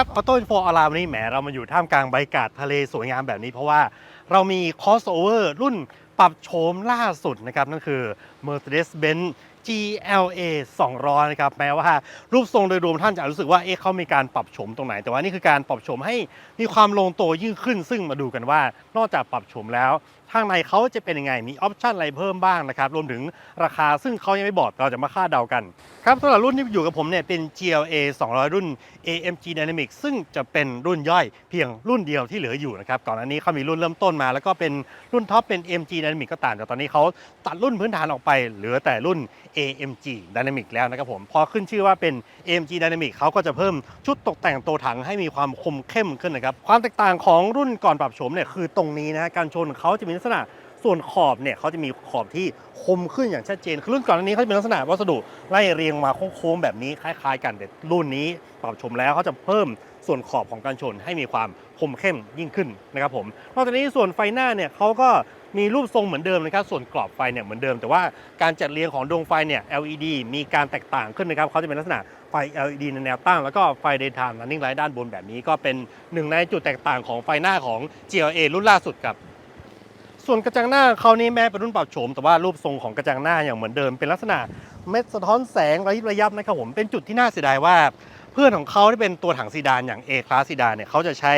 ครับออโต้นโฟอารามวันนี้แหมเรามาอยู่ท่ามกลางใบากาศทะเลสวยงามแบบนี้เพราะว่าเรามี crossover รุ่นปรับโฉมล่าสุดนะครับ นั่นคือ Mercedes-Benz GLA 200 นะครับ แม้ว่ารูปทรงโดยรวมท่านจะรู้สึกว่าเอ๊ะเขามีการปรับโฉมตรงไหน แต่ว่านี่คือการปรับโฉมให้มีความลงตัวยิ่งขึ้น ซึ่งมาดูกันว่านอกจากปรับโฉมแล้ว ข้างในเขาจะเป็นยังไง มีออปชันอะไรเพิ่มบ้างนะครับ รวมถึงราคาซึ่งเขายังไม่บอกเราจะมาคาดเดากัน ครับสำหรับรุ่นที่อยู่กับผมเนี่ยเป็น GLA 200 รุ่น AMG Dynamic ซึ่งจะเป็นรุ่นย่อยเพียงรุ่นเดียวที่เหลืออยู่นะครับ ก่อนอันนี้เขามีรุ่นเริ่มต้นมา แล้วก็เป็นรุ่นท็อปเป็น AMG Dynamic ก็ต่างแต่ตอนนี้เขาตัดรุ่นพื้นฐานออกไป เหลือแต่รุ่น AMG Dynamic แล้วนะครับผมพอขึ้นชื่อว่าเป็น AMG Dynamic เขาก็จะเพิ่มชุดตกแต่งตัวถังให้มีความคมเข้มขึ้นนะครับความแตกต่างของรุ่นก่อนปรับโฉมเนี่ยคือตรงนี้นะการชนเขาจะมีลักษณะส่วนขอบเนี่ยเขาจะมีขอบที่คมขึ้นอย่างชัดเจนคือรุ่นก่อนนนี้เขาจะเป็นลักษณะวัสดุไล่เรียงมาโค้งๆแบบนี้คล้ายๆ กันแต่รุ่นนี้ปรับชมแล้วเขาจะเพิ่มส่วนขอบของการชนให้มีความคมเข้มยิ่งขึ้นนะครับผมนอกจากนี้ส่วนไฟหน้าเนี่ยเขาก็มีรูปทรงเหมือนเดิมนะครับส่วนกรอบไฟเนี่ยเหมือนเดิม แต่ว่าการจัดเรียงของดวงไฟเนี่ย LED มีการแตกต่างขึ้นนะครับเขาจะเป็นลักษณะไฟ LED ในแนวตั้ง แล้วก็ไฟ daytime running light ด้านบนแบบนี้ ก็เป็นหนึ่งในจุดแตกต่างของไฟหน้าของ GLA รุ่นล่าสุดครับ ส่วนกระจังหน้าเขานี่แม้เป็นรุ่นปรับโฉม แต่ว่ารูปทรงของกระจังหน้าอย่างเหมือนเดิม เป็นลักษณะเม็ดสะท้อนแสงระยิบระยับนะครับผมเป็นจุดที่น่าเสียดายว่า เพื่อนของเขาที่เป็นตัวถังซีดานอย่าง A Class ซีดานเนี่ยเขาจะใช้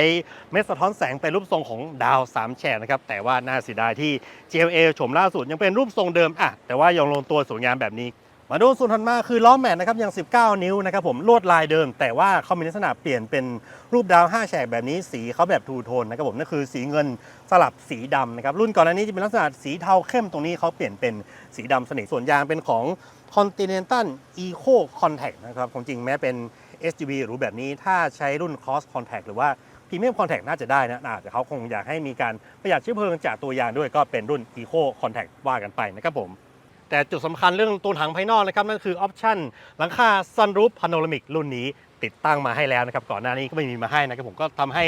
เม็ดสะท้อนแสงเป็นรูปทรงของดาว3แฉกนะครับแต่ว่าน่าเสียดายที่ GLA โฉมล่าสุดยังเป็นรูปทรงเดิมอะแต่ว่ายังลงตัวสวยงามแบบนี้ มาดูส่วนถัดมาคือล้อแม็กนะครับยัง 19 นิ้วนะครับผมลวดลายเดิม แต่ว่าเขามีลักษณะเปลี่ยนเป็นรูปดาว 5 แฉกแบบนี้สีเขาแบบทูโทนนะครับผมนั่นคือสีเงินสลับสีดำนะครับรุ่นก่อนหน้านี้จะเป็นลักษณะสีเทาเข้มตรงนี้เขาเปลี่ยนเป็นสีดำสนิทส่วนยางเป็นของ Continental Eco Contact นะครับของจริงแม้เป็น SUV หรูแบบนี้ถ้าใช้รุ่น Cross Contact หรือว่า Premium Contact น่าจะได้นะอาแต่เขาคงอยากให้มีการประหยัดเชื้อเพลิงจากตัวยางด้วยก็เป็นรุ่น Eco Contact ว่ากันไปนะครับผม แต่จุดสำคัญเรื่องตัวถังภายนอกนะครับนั่นคือออปชั่นหลังคา Sunroof Panoramic รุ่นนี้ติดตั้งมาให้แล้วนะครับก่อนหน้านี้ก็ไม่มีมาให้นะครับผมก็ทำให้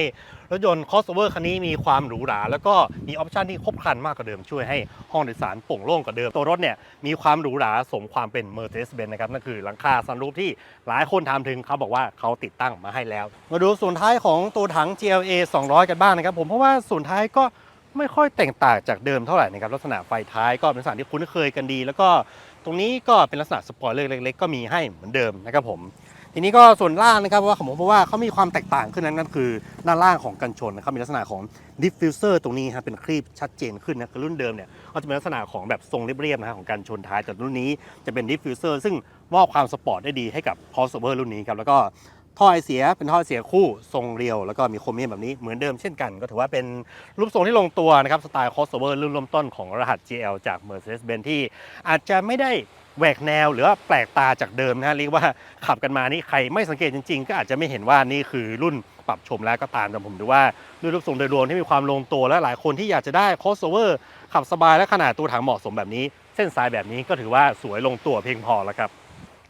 รถยนต์ crossover คันนี้มีความหรูหรา แล้วก็มีออปชันที่ครบครันมากกว่าเดิมช่วยให้ห้องโดยสารโปร่งโล่งกว่าเดิม ตัวรถเนี่ยมีความหรูหราสมความเป็น Mercedes-Benz นะครับนั่นคือหลังคา Sunroof ที่หลายคนถามถึงเขาบอกว่าเขาติดตั้งมาให้แล้ว มาดูส่วนท้ายของตัวถัง GLA 200 กันบ้างนะครับผมเพราะว่าส่วนท้ายก็ ไม่ค่อยแตกต่างจากเดิมเท่าไหร่นะครับลักษณะไฟท้ายก็เป็นลักษณะที่คุ้นเคยกันดี แล้วก็ตรงนี้ก็เป็นลักษณะสปอยเลอร์เล็กๆก็มีให้เหมือนเดิมนะครับผมทีนี้ก็ส่วนล่างนะครับว่าผมเพราะว่าเขามีความแตกต่างขึ้นนั้นนั่นคือด้านล่างของกันชนนะครับมีลักษณะของดิฟฟิวเซอร์ตรงนี้ครับเป็นครีบชัดเจนขึ้นนะคือรุ่นเดิมเนี่ยก็จะเป็นลักษณะของแบบทรงเรียบๆนะฮะของกันชนท้ายแต่รุ่นนี้จะเป็นดิฟฟิวเซอร์ซึ่งมอบความสปอร์ตได้ดีให้กับ crossover รุ่นนี้ครับแล้วก็ ท่อไอเสียเป็นท่อไอเสียคู่ทรงเรียว แล้วก็มีโครเมียมแบบนี้เหมือนเดิมเช่นกัน ก็ถือว่าเป็นรูปทรงที่ลงตัวนะครับ สไตล์ crossover รุ่นเริ่มต้นของรหัส GL จาก Mercedes-Benz ที่อาจจะไม่ได้แหวกแนวหรือว่าแปลกตาจากเดิมนะฮะเรียกว่าขับกันมานี่ใครไม่สังเกตจริงๆ ก็อาจจะไม่เห็นว่านี่คือรุ่นปรับชมแล้วก็ตามแต่ผมดูว่าด้วยรูปทรงโดยรวมที่มีความลงตัวและหลายคนที่อยากจะได้ crossover ขับสบายและขนาดตัวถังเหมาะสมแบบนี้ เส้นสายแบบนี้ก็ถือว่าสวยลงตัวเพียงพอแล้วครับ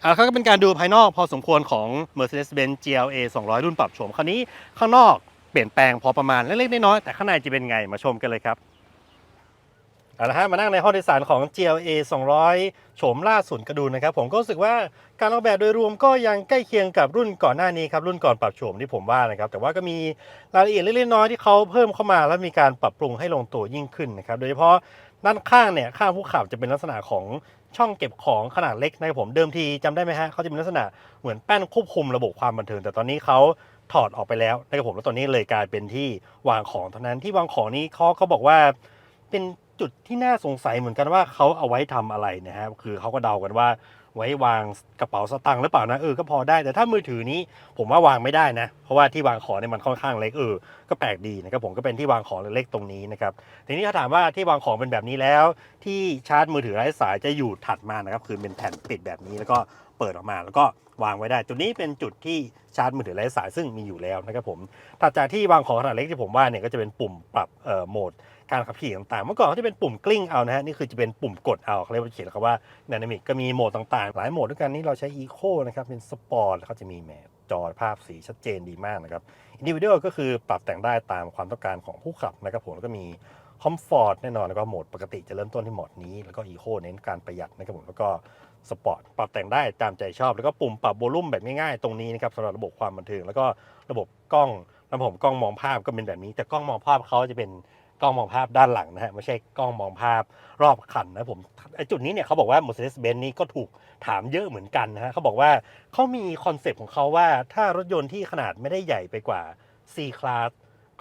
อ่าก็เป็นการดูภายนอกพอสมควรของ Mercedes-Benz GLA 200 รุ่นปรับโฉมคราวนี้ข้างนอกเปลี่ยนแปลงพอประมาณเล็กๆน้อยๆแต่ข้างในจะเป็นไงมาชมกันเลยครับเอาละฮะมานั่งในห้องโดยสารของ GLA 200 โฉมล่าสุดกระดูนะครับ ผมก็รู้สึกว่าการออกแบบโดยรวมก็ยังใกล้เคียงกับรุ่นก่อนหน้านี้ครับรุ่นก่อนปรับโฉมที่ผมว่านะครับ แต่ว่าก็มีรายละเอียดเล็กๆน้อยๆที่เขาเพิ่มเข้ามา แล้วมีการปรับปรุงให้ลงตัวยิ่งขึ้นนะครับ โดยเฉพาะด้านข้างเนี่ยข้างผู้ขับจะเป็นลักษณะของ ช่องเก็บของขนาดเล็กนะครับผมเดิมทีจำได้ไหมฮะเขาจะมีลักษณะเหมือนแป้นควบคุมระบบความบันเทิง แต่ตอนนี้เขาถอดออกไปแล้วนะครับผมแล้วตอนนี้เลยกลายเป็นที่วางของเท่านั้นที่วางของนี้เขาเขาบอกว่าเป็นจุดที่น่าสงสัยเหมือนกันว่าเขาเอาไว้ทำอะไรนะฮะคือเขาก็เดากันว่า ไว้วางกระเป๋าสตางค์หรือเปล่านะเออก็พอได้แต่ถ้ามือถือนี้ผมว่าวางไม่ได้นะ เพราะว่าที่วางของเนี่ยมันค่อนข้างเล็กเออก็แปลกดีนะครับผมก็เป็นที่วางของเล็กๆตรงนี้นะครับทีนี้ถ้าถามว่าที่วางของเป็นแบบนี้แล้ว ที่ชาร์จมือถือไร้สายจะอยู่ถัดมานะครับคือเป็นแผ่นปิดแบบนี้แล้วก็เปิดออกมาแล้วก็ วางไว้ได้ จุดนี้เป็นจุดที่ชาร์จมือถือไร้สายซึ่งมีอยู่แล้วนะครับผมถัดจากที่วางของขนาดเล็กที่ผมว่าเนี่ยก็จะเป็นปุ่มปรับเอ่อโหมดการขับขี่ต่างๆ เมื่อก่อนเขาจะเป็นปุ่มกลิ้งเอานะฮะ นี่คือจะเป็นปุ่มกดเอาเขาเรียกว่าเขียนคำว่า Dynamic ก็มีโหมดต่างๆ หลายโหมดด้วยกันนี่เราใช้ Eco นะครับ เป็น Sport แล้วเขาจะมีแหมจอภาพสีชัดเจนดีมากนะครับ Individual ก็คือปรับแต่งได้ตามความต้องการของผู้ขับนะครับผมแล้วก็มีคอมฟอร์ตแน่นอนแล้วก็โหมดปกติจะเริ่มต้นที่โหมดนี้ แล้วก็อีโคเน้นการประหยัดนะครับผมแล้วก็ สปอร์ตปรับแต่งได้ตามใจชอบ แล้วก็ปุ่มปรับโวลุ่มแบบง่ายๆตรงนี้นะครับสำหรับระบบความบันเทิงแล้วก็ระบบกล้องระบบกล้องมองภาพก็เป็นแบบนี้ แต่กล้องมองภาพเขาจะเป็นกล้องมองภาพด้านหลังนะฮะไม่ใช่กล้องมองภาพรอบคันนะผมไอจุดนี้เนี่ยเขาบอกว่า Mercedes-Benz นี่ก็ถูกถามเยอะเหมือนกันนะฮะเขาบอกว่าเขามีคอนเซปต์ของเขาว่าถ้ารถยนต์ที่ขนาดไม่ได้ใหญ่ไปกว่า C Class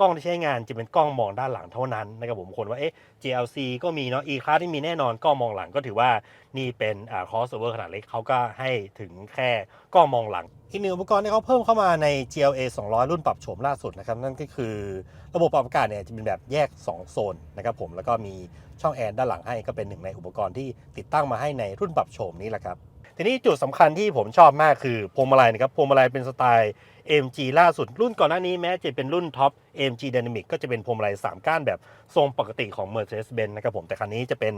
กล้องที่ใช้งานจะเป็นกล้องมองด้านหลังเท่านั้นนะครับผมคนว่าเอ๊ะ GLC ก็มีเนาะ E Class ที่มีแน่นอนกล้องมองหลังก็ถือว่านี่เป็นอ่า crossover ขนาดเล็กเขาก็ให้ถึงแค่กล้องมองหลัง อีกหนึ่งอุปกรณ์ที่เขาเพิ่มเข้ามาใน GLA 200 รุ่นปรับโฉมล่าสุดนะครับนั่นก็คือระบบปรับอากาศเนี่ยจะเป็นแบบแยก 2 โซนนะครับผมแล้วก็มีช่องแอร์ด้านหลังให้ก็เป็นหนึ่งในอุปกรณ์ที่ติดตั้งมาให้ในรุ่นปรับโฉมนี้แหละครับ ทีนี้จุดสำคัญที่ผมชอบมากคือพวงมาลัยนะครับพวงมาลัยเป็นสไตล์ AMG ล่าสุด รุ่นก่อนหน้านี้แม้จะเป็นรุ่นท็อป AMG Dynamic ก็จะเป็นพวงมาลัย 3 ก้านแบบทรงปกติของ Mercedes-Benz นะครับผมแต่คันนี้จะเป็น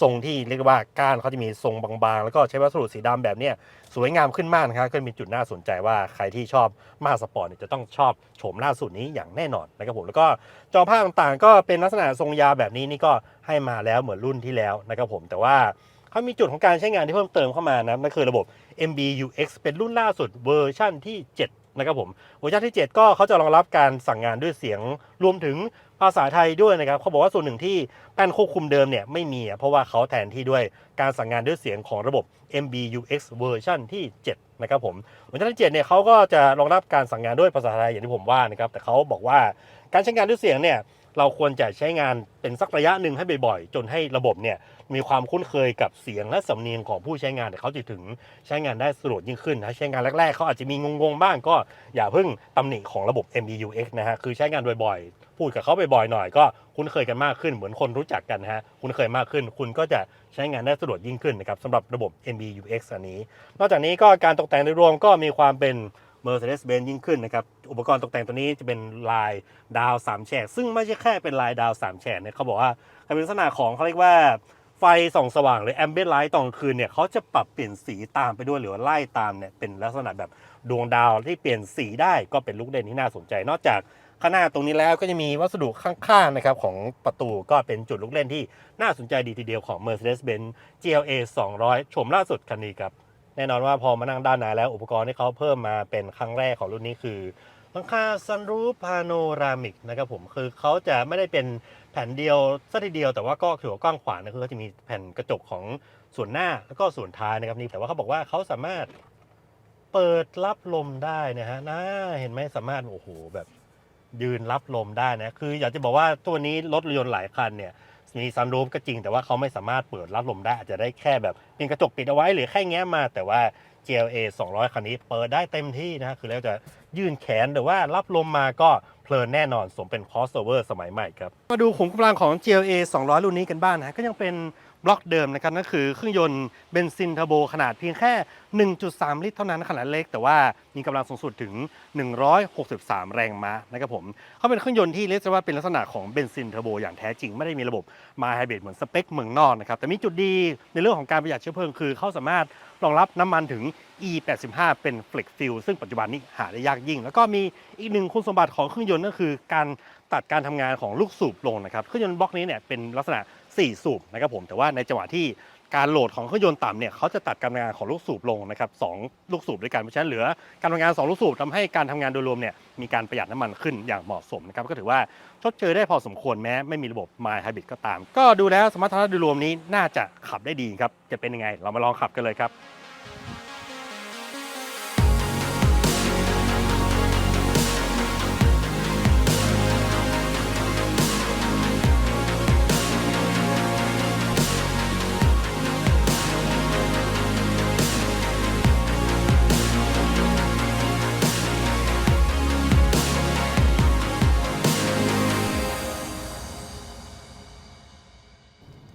ทรงที่เรียกว่าก้านเขาจะมีทรงบางๆ แล้วก็ใช้วัสดุสีดำแบบเนี้ยสวยงามขึ้นมากนะครับก็มีจุดน่าสนใจว่าใครที่ชอบมาสปอร์ตเนี่ยจะต้องชอบโฉมล่าสุดนี้อย่างแน่นอนนะครับผมแล้วก็จอภาพต่างๆ ก็เป็นลักษณะทรงยาวแบบนี้นี่ก็ให้มาแล้วเหมือนรุ่นที่แล้วนะครับผมแต่ว่า เขามีจุดของการใช้งานที่เพิ่มเติมเข้ามานะนั่นคือระบบ MBUX เป็นรุ่นล่าสุดเวอร์ชั่นที่ 7 นะครับผมเวอร์ชันที่ 7 ก็เขาจะรองรับการสั่งงานด้วยเสียงรวมถึงภาษาไทยด้วยนะครับเขาบอกว่าส่วนหนึ่งที่แป้นควบคุมเดิมเนี่ยไม่มีเพราะว่าเขาแทนที่ด้วยการสั่งงานด้วยเสียงของระบบ MBUX เวอร์ชันที่ 7 นะครับผมเวอร์ชันที่ 7 เนี่ยเขาก็จะรองรับการสั่งงานด้วยภาษาไทยอย่างที่ผมว่านะครับแต่เขาบอกว่าการใช้งานด้วยเสียงเนี่ย เราควรจะใช้งานเป็นสักระยะหนึ่งให้บ่อยๆ จนให้ระบบเนี่ยมีความคุ้นเคยกับเสียงและสำเนียงของผู้ใช้งานแต่เขาจะถึงใช้งานได้สะดวกยิ่งขึ้นนะใช้งานแรกๆเขาอาจจะมีงงๆบ้างก็อย่าเพิ่งตำหนิของระบบ MBUX นะฮะคือใช้งานบ่อยๆ พูดกับเขาบ่อยๆหน่อยก็คุ้นเคยกันมากขึ้นเหมือนคนรู้จักกันฮะคุ้นเคยมากขึ้น คุณก็จะใช้งานได้สะดวกยิ่งขึ้นนะครับสำหรับระบบ MBUX อันนี้ นอกจากนี้ก็การตกแต่งโดยรวมก็มีความเป็น Mercedes-Benz ยิ่งขึ้นนะครับ อุปกรณ์ตกแต่งตัวนี้จะเป็นลายดาวสามแฉก ซึ่งไม่ใช่แค่เป็นลายดาวสามแฉกเนี่ยเขาบอกว่าเป็นลักษณะของเขาเรียกว่าไฟส่องสว่างหรือ ambient light ตอนกลางคืนเนี่ยเขาจะปรับเปลี่ยนสีตามไปด้วยหรือว่าไล่ตามเนี่ยเป็นลักษณะแบบดวงดาวที่เปลี่ยนสีได้ก็เป็นลูกเด่นที่น่าสนใจ นอกจากข้างหน้าตรงนี้แล้วก็จะมีวัสดุข้างๆนะครับของประตูก็เป็นจุดลูกเล่นที่น่าสนใจดีทีเดียวของ Mercedes-Benz GLA 200 ชมล่าสุดคันนี้ครับ แน่นอนว่าพอมานั่งด้านในแล้วอุปกรณ์ที่เขาเพิ่มมาเป็นครั้งแรกของรุ่นนี้คือหลังคาซันรูฟพาโนรามิกนะครับผมคือเขาจะไม่ได้เป็นแผ่นเดียวสัทีเดียวแต่ว่าก็ถือว่ากว้างขวางนะคือเขาจะมีแผ่นกระจกของส่วนหน้าแล้วก็ส่วนท้ายนะครับนี่แต่ว่าเขาบอกว่าเขาสามารถเปิดรับลมได้นะฮะน่าเห็นไหมสามารถโอ้โหแบบยืนรับลมได้นะคืออยากจะบอกว่าตัวนี้รถยนต์หลายคันเนี่ย มีซันรูฟก็จริงแต่ว่าเขาไม่สามารถเปิดรับลมได้อาจจะได้แค่แบบเป็นกระจกปิดเอาไว้หรือแค่แง้มมา แต่ว่า GLA 200 คันนี้เปิดได้เต็มที่นะคือแล้วจะยื่นแขนหรือว่ารับลมมาก็เพลินแน่นอนสมเป็น crossover สมัยใหม่ครับ มาดูขุมกำลังของ GLA 200 รุ่นนี้กันบ้างนะฮะก็ยังเป็น บล็อกเดิมนะครับนั่นคือเครื่องยนต์เบนซินเทอร์โบขนาดเพียงแค่ 1.3 ลิตรเท่านั้นขนาดเล็ก แต่ว่ามีกำลังสูงสุดถึง 163 แรงม้านะครับผมเขาเป็นเครื่องยนต์ที่เรียกว่าเป็นลักษณะของเบนซินเทอร์โบอย่างแท้จริงไม่ได้มีระบบมาไฮบริดเหมือนสเปคเมืองนอกนะครับแต่มีจุดดีในเรื่องของการประหยัดเชื้อเพลิงคือเขาสามารถรองรับน้ำมันถึง E85 เป็น Flex Fuel ซึ่งปัจจุบันนี้หาได้ยากยิ่ง แล้วก็มีอีกหนึ่งคุณสมบัติของเครื่องยนต์ก็คือการตัดการทำงานของลูกสูบลงนะครับเครื่องยนต์บล็อกนี้เนี่ยเป็นลักษณะ 4 สูบนะครับผมแต่ว่าในจังหวะที่การโหลดของเครื่องยนต์ต่ำเนี่ยเขาจะตัดการทำงานของลูกสูบลงนะครับสองลูกสูบด้วยกันเพราะฉะนั้นเหลือการทำงาน 2 ลูกสูบทำให้การทำงานโดยรวมเนี่ยมีการประหยัดน้ำมันขึ้นอย่างเหมาะสมนะครับก็ถือว่าชดเชยได้พอสมควรแม้ไม่มีระบบ My Hybrid ก็ตาม ก็ดูแล้วสมรรถนะโดยรวมนี้น่าจะขับได้ดีครับจะเป็นยังไง เรามาลองขับกันเลยครับ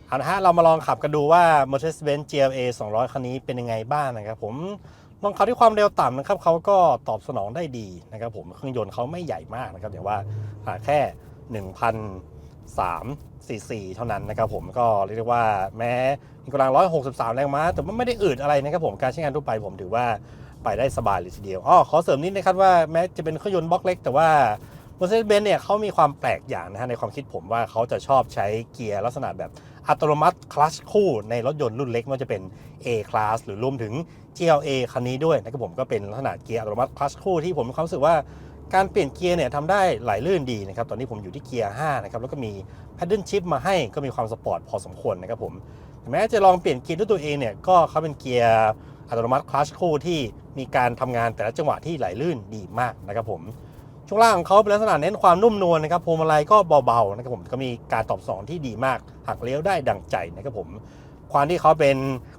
เอาละฮะเรามาลองขับกันดูว่า Mercedes-Benz GLA 200 คันนี้เป็นยังไงบ้างนะครับผมลองขับที่ความเร็วต่ำนะครับเขาก็ตอบสนองได้ดีนะครับผมเครื่องยนต์เขาไม่ใหญ่มากนะครับอย่างว่าแค่ 1,003ซีซีเท่านั้นนะครับผมก็เรียกได้ว่าแม้มีกำลัง 163 แรงม้า แต่มันไม่ได้อืดอะไรนะครับผมการใช้งานทั่วไปผมถือว่าไปได้สบายเลยทีเดียวอ๋อขอเสริมนิดนะครับว่าแม้จะเป็นเครื่องยนต์บล็อกเล็ก แต่ว่า Mercedes-Benz เนี่ยเขามีความแปลกอย่างนะฮะในความคิดผมว่าเขาจะชอบใช้เกียร์ลักษณะแบบ อัตโนมัติคลัชคู่ในรถยนต์รุ่นเล็กไม่ว่าจะเป็น A Class หรือรวมถึง GLA คันนี้ด้วยนะครับผมก็เป็นลักษณะเกียร์อัตโนมัติคลัชคู่ที่ผมมีความรู้สึกว่าการเปลี่ยนเกียร์เนี่ยทำได้ไหลลื่นดีนะครับ ตอนนี้ผมอยู่ที่เกียร์ 5 นะครับ แล้วก็มี paddle shift มาให้ก็มีความสปอร์ตพอสมควรนะครับผมแม้จะลองเปลี่ยนเกียร์ด้วยตัวเองเนี่ย ก็เขาเป็นเกียร์อัตโนมัติคลัชคู่ที่มีการทำงานแต่ละจังหวะที่ไหลลื่นดีมากนะครับผม ช่วงล่างของเขาเป็นลักษณะเน้นความนุ่มนวลนะครับพวงมาลัยก็เบาๆนะครับผมก็มีการตอบสนองที่ดีมากหักเลี้ยวได้ดังใจนะครับผมความที่เขาเป็น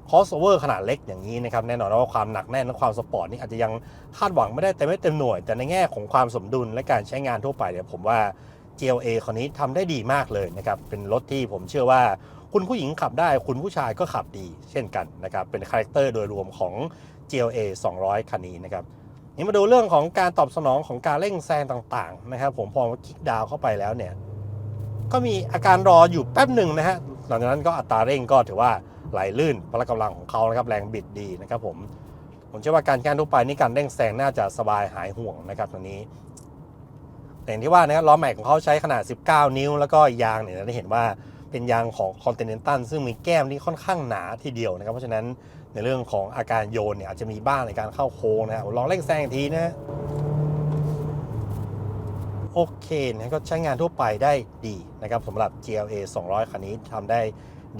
crossover ขนาดเล็กอย่างนี้นะครับแน่นอนว่าความหนักแน่นและความสปอร์ตนี่อาจจะยังคาดหวังไม่ได้เต็มไม่เต็มหน่วย แต่ในแง่ของความสมดุลและการใช้งานทั่วไปเนี่ยผมว่า GLA คันนี้ทำได้ดีมากเลยนะครับเป็นรถที่ผมเชื่อว่าคุณผู้หญิงขับได้คุณผู้ชายก็ขับดี เช่นกันนะครับเป็นคาแรคเตอร์โดยรวมของ GLA 200 คันนี้นะครับ นี่มาดูเรื่องของการตอบสนองของการเร่งแซงต่างๆนะครับผมพอคลิกดาวเข้าไปแล้วเนี่ยก็มีอาการรออยู่แป๊บหนึ่งนะฮะหลังจากนั้นก็อัตราเร่งก็ถือว่าไหลลื่นพละกำลังของเขานะครับแรงบิดดีนะครับผมผมเชื่อว่าการการทั่วไปนี่การเร่งแซงน่าจะสบายหายห่วงนะครับตรงนี้แต่อย่างที่ว่านะครับล้อแม็กของเขาใช้ขนาด 19 นิ้ว แล้วก็ยางเนี่ยเราได้เห็นว่าเป็นยางของ Continental ซึ่งมีแก้มที่ค่อนข้างหนาทีเดียวนะครับ เพราะฉะนั้น ในเรื่องของอาการโยนเนี่ยอาจจะมีบ้างในการเข้าโค้งนะฮะลองเร่งแซงทีนะฮะโอเคนะก็ใช้งานทั่วไปได้ดีนะครับสำหรับ GLA 200 คันนี้ทำได้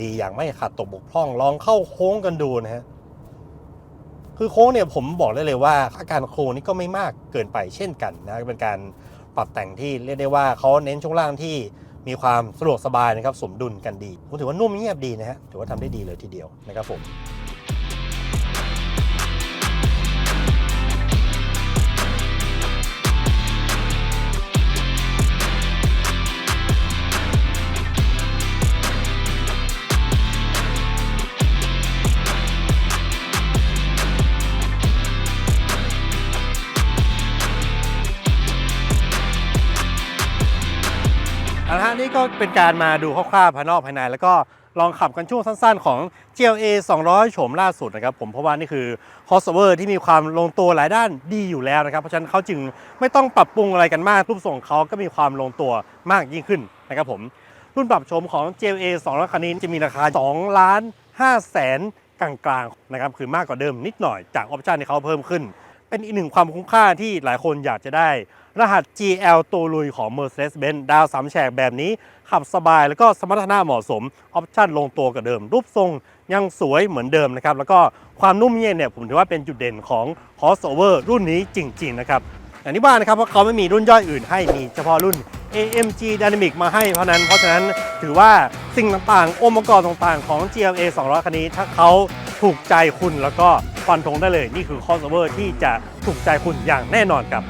ดีอย่างไม่ขาดตกบกพร่อง ลองเข้าโค้งกันดูนะฮะคือโค้งเนี่ยผมบอกได้เลยว่า อาการโค้งนี่ก็ไม่มากเกินไปเช่นกันนะเป็นการปรับแต่งที่เรียกได้ว่าเขาเน้นช่วงล่างที่มีความสะดวกสบายนะครับสมดุลกันดีผมถือว่านุ่มเงียบดีนะฮะถือว่าทำได้ดีเลยทีเดียวนะครับผม ก็เป็นการมาดูคร่าวๆภายนอกภายใน แล้วก็ลองขับกันช่วงสั้นๆของ GLA 200 โฉมล่าสุดนะครับผมเพราะว่านี่คือ crossover ที่มีความลงตัวหลายด้านดีอยู่แล้วนะครับ เพราะฉะนั้นเขาจึงไม่ต้องปรับปรุงอะไรกันมากรูปทรงเขาก็มีความลงตัวมากยิ่งขึ้นนะครับผมรุ่นปรับโฉมของ GLA 200 คันนี้จะมีราคา 2 ล้าน5แสนกลางๆนะครับคือมากกว่าเดิมนิดหน่อยจากออปชันที่เขาเพิ่มขึ้น เป็นอีกหนึ่งความคุ้มค่าที่หลายคนอยากจะได้ รหัส GL ตัวลุยของ Mercedes-Benz ดาวสามแฉกแบบนี้ ขับสบายแล้วก็สมรรถนะเหมาะสม ออปชั่นลงตัวกับเดิม รูปทรงยังสวยเหมือนเดิมนะครับ แล้วก็ความนุ่มเย็นเนี่ยผมถือว่าเป็นจุดเด่นของ crossover รุ่นนี้จริง ๆ นะครับอย่างที่ว่านะครับว่าเขาไม่มีรุ่นย่อยอื่นให้มีเฉพาะรุ่น AMG Dynamic มาให้เพราะนั้น เพราะฉะนั้นถือว่าสิ่งต่างๆ องค์ประกอบต่างๆ ของ GLA 200 คันนี้ ถ้าเขาถูกใจคุณแล้วก็ ฟันธงได้เลย นี่คือคอสเวอร์ที่จะถูกใจคุณอย่างแน่นอนครับ